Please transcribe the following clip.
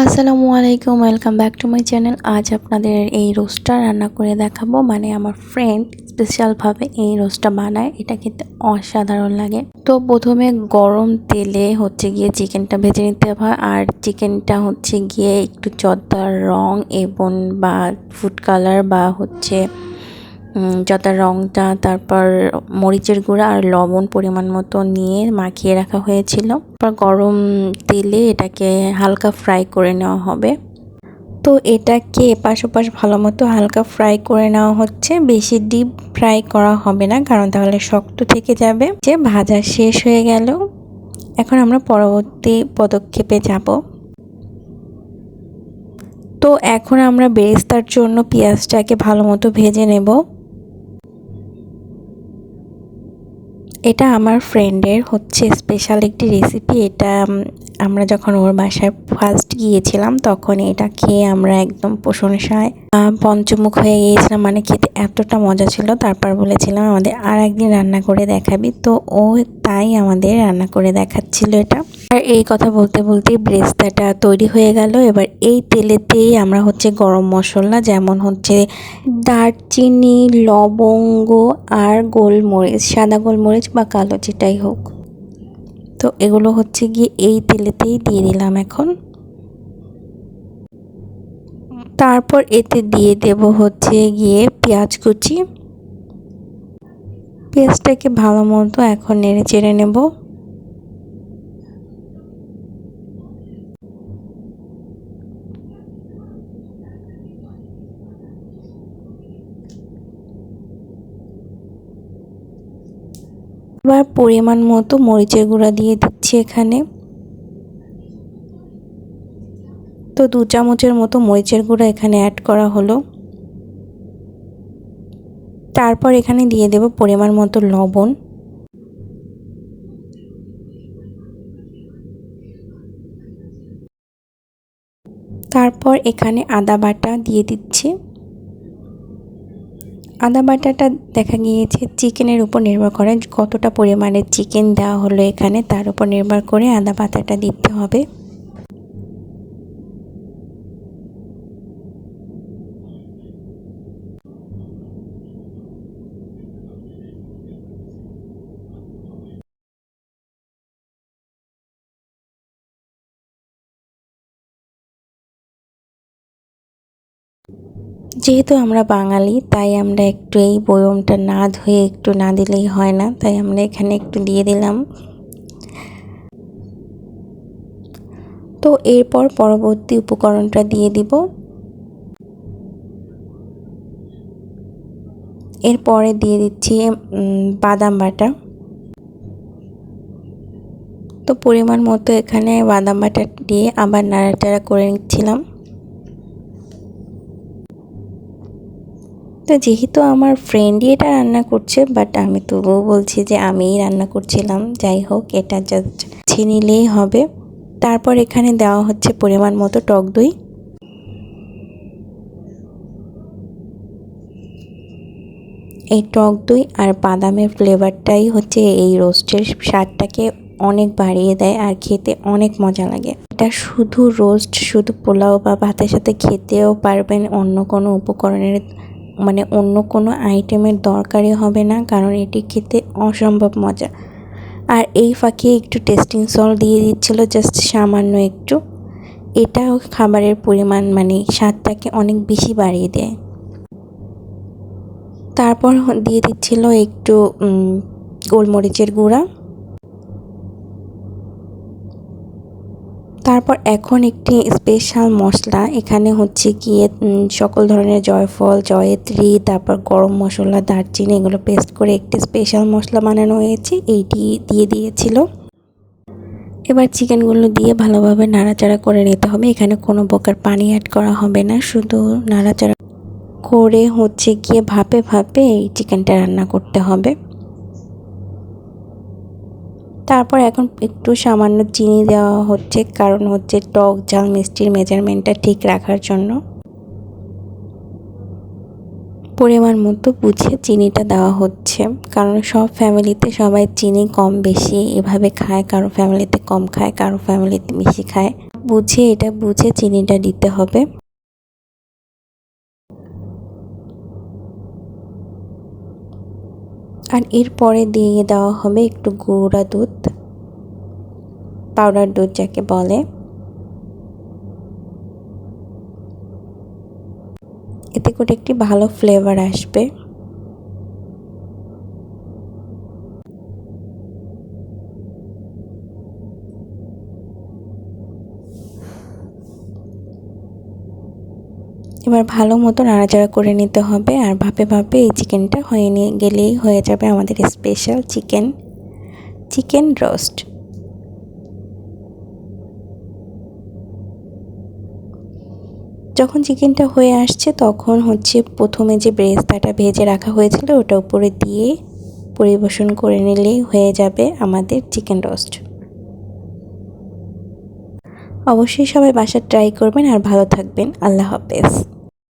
আসসালামু আলাইকুম welcome back to my channel আজ আপনাদের এই রোস্টটা রান্না করে দেখাবো। মানে আমার ফ্রেন্ড স্পেশালভাবে এই রোস্টটা বানায়। এটা খেতে অসাধারণ লাগে। তো প্রথমে গরম তেলে হচ্ছে গিয়ে চিকেনটা ভেজে নিতে হয় আর চিকেনটা হচ্ছে গিয়ে একটু জর্দার রং এবং বা ফুড কালার বা হচ্ছে জর্দার রংটা, তারপর মরিচের গুঁড়া আর লবণ পরিমাণ মতো নিয়ে মাখিয়ে রাখা হয়েছিল। তারপর গরম তেলে এটাকে হালকা ফ্রাই করে নেওয়া হবে। তো এটাকে এপাশ ওপাশ ভালো মতো হালকা ফ্রাই করে নেওয়া হচ্ছে। বেশি ডিপ ফ্রাই করা হবে না, কারণ তাহলে শক্ত থেকে যাবে। যে ভাজা শেষ হয়ে গেল। এখন আমরা পরবর্তী পদক্ষেপে যাব। তো এখন আমরা বেরেস্তার জন্য পেঁয়াজটাকে ভালো মতো ভেজে নেব। এটা আমার ফ্রেন্ডের হচ্ছে স্পেশাল একটি রেসিপি এটা আমরা যখন ওর বাসায় ফার্স্ট গিয়েছিলাম, তখন এটা খেয়ে আমরা একদম প্রশংসায় পঞ্চমুখ হয়ে গিয়েছিলাম। মানে খেতে এতটা মজা ছিল। তারপর বলেছিলাম, আমাদের আর একদিন রান্না করে দেখাবি। তো ও তাই আমাদের রান্না করে দেখাচ্ছিল এটা। আর এই কথা বলতে বলতেই ব্রেস্তাটা তৈরি হয়ে গেল। এবার এই তেলেতেই আমরা হচ্ছে গরম মশলা, যেমন হচ্ছে দারচিনি, লবঙ্গ আর গোলমরিচ, সাদা গোলমরিচ বা কালো যেটাই হোক। তো এগুলো হচ্ছে গিয়ে এই তেলেতেই দিয়ে দিলাম এখন। তারপর এতে দিয়ে দেব হচ্ছে গিয়ে পেঁয়াজ কুচি। পেঁয়াজটাকে ভালো মতো এখন নেড়ে চেড়ে নেব। এবার পরিমাণ মতো মরিচের গুঁড়া দিয়ে দিচ্ছি এখানে। তো দু চামচের মতো মরিচের গুঁড়া এখানে অ্যাড করা হলো। তারপর এখানে দিয়ে দেব পরিমাণ মতো লবণ। তারপর এখানে আদা বাটা দিয়ে দিচ্ছি। আদা বাটাটা দেখা গিয়েছে, চিকেনের উপর নির্ভর করে কতটা পরিমাণে চিকেন দেওয়া হলো এখানে, তার উপর নির্ভর করে আদা বাটাটা দিতে হবে। যেহেতু আমরা বাঙালি, তাই আমরা একটু এই বয়মটা না ধুয়ে একটু না দিলেই হয় না, তাই আমরা এখানে একটু দিয়ে দিলাম। তো এরপর পরবর্তী উপকরণটা দিয়ে দিব। এরপরে দিয়ে দিচ্ছি বাদাম বাটা। তো পরিমাণ মতো এখানে বাদাম বাটা দিয়ে আবার নাড়াচাড়া করে নিচ্ছিলাম। তো যেহেতু আমার ফ্রেন্ডই এটা রান্না করছে বাট আমি তবুও বলছি যে আমিই রান্না করছিলাম। যাই হোক, এটা জাস্ট ছিনিলেই হবে। তারপর এখানে দেওয়া হচ্ছে পরিমাণ মতো টক দই। এই টক দই আর বাদামের ফ্লেভারটাই হচ্ছে এই রোস্টের স্বাদটাকে অনেক বাড়িয়ে দেয় আর খেতে অনেক মজা লাগে। এটা শুধু রোস্ট শুধু পোলাও বা ভাতের সাথে খেতেও পারবেন অন্য কোনো উপকরণের মানে অন্য কোনো আইটেমের দরকারই হবে না, কারণ এটি খেতে অসম্ভব মজা। আর এই ফাঁকে একটু টেস্টিং সল্ট দিয়ে দিচ্ছিল, জাস্ট সামান্য একটু। এটাও খাবারের পরিমাণ মানে স্বাদটাকে অনেক বেশি বাড়িয়ে দেয়। তারপর দিয়ে দিচ্ছিল একটু গোলমরিচের গুঁড়া। তারপর এখন একটি স্পেশাল মশলা, এখানে হচ্ছে গিয়ে সকল ধরনের জয়ফল, জয়ত্রী, তারপর গরম মশলা, দারচিনি, এগুলো পেস্ট করে একটি স্পেশাল মশলা বানানো হয়েছে, এইটি দিয়ে দিয়েছিল। এবার চিকেনগুলো দিয়ে ভালোভাবে নাড়াচাড়া করে নিতে হবে, এখানে কোনো প্রকার পানি অ্যাড করা হবে না, শুধু নাড়াচাড়া করে হচ্ছে গিয়ে ভাপে ভাপে এই চিকেনটা রান্না করতে হবে। তারপর এখন একটু সামান্য চিনি দেওয়া হচ্ছে, কারণ হচ্ছে টক ঝাল, মিষ্টির মেজারমেন্টটা ঠিক রাখার জন্য। পরিমাণ মতো বুঝে চিনিটা দেওয়া হচ্ছে, কারণ সব ফ্যামিলিতে সবাই চিনি কম বেশি এভাবে খায় কারও ফ্যামিলিতে কম খায় কারও ফ্যামিলিতে বেশি খায়। বুঝে এটা বুঝে চিনিটা দিতে হবে। আর এরপরে দিয়ে দেওয়া হবে একটু গুঁড়া দুধ পাউডার দুধ যাকে বলে। এতে করে একটি ভালো ফ্লেভার আসবে। এবার ভালো মতো নাড়াচাড়া করে নিতে হবে আর ভাপে ভাপে এই চিকেনটা হয়ে নিয়ে গেলেই হয়ে যাবে আমাদের স্পেশাল চিকেন চিকেন রোস্ট যখন চিকেনটা হয়ে আসছে তখন হচ্ছে প্রথমে যে ব্রেস্তাটা ভেজে রাখা হয়েছিল ওটা উপরে দিয়ে পরিবেশন করে নিলেই হয়ে যাবে আমাদের চিকেন রোস্ট অবশ্যই সবাই বাসা ট্রাই করবেন আর ভালো থাকবেন। আল্লাহ হাফেজ।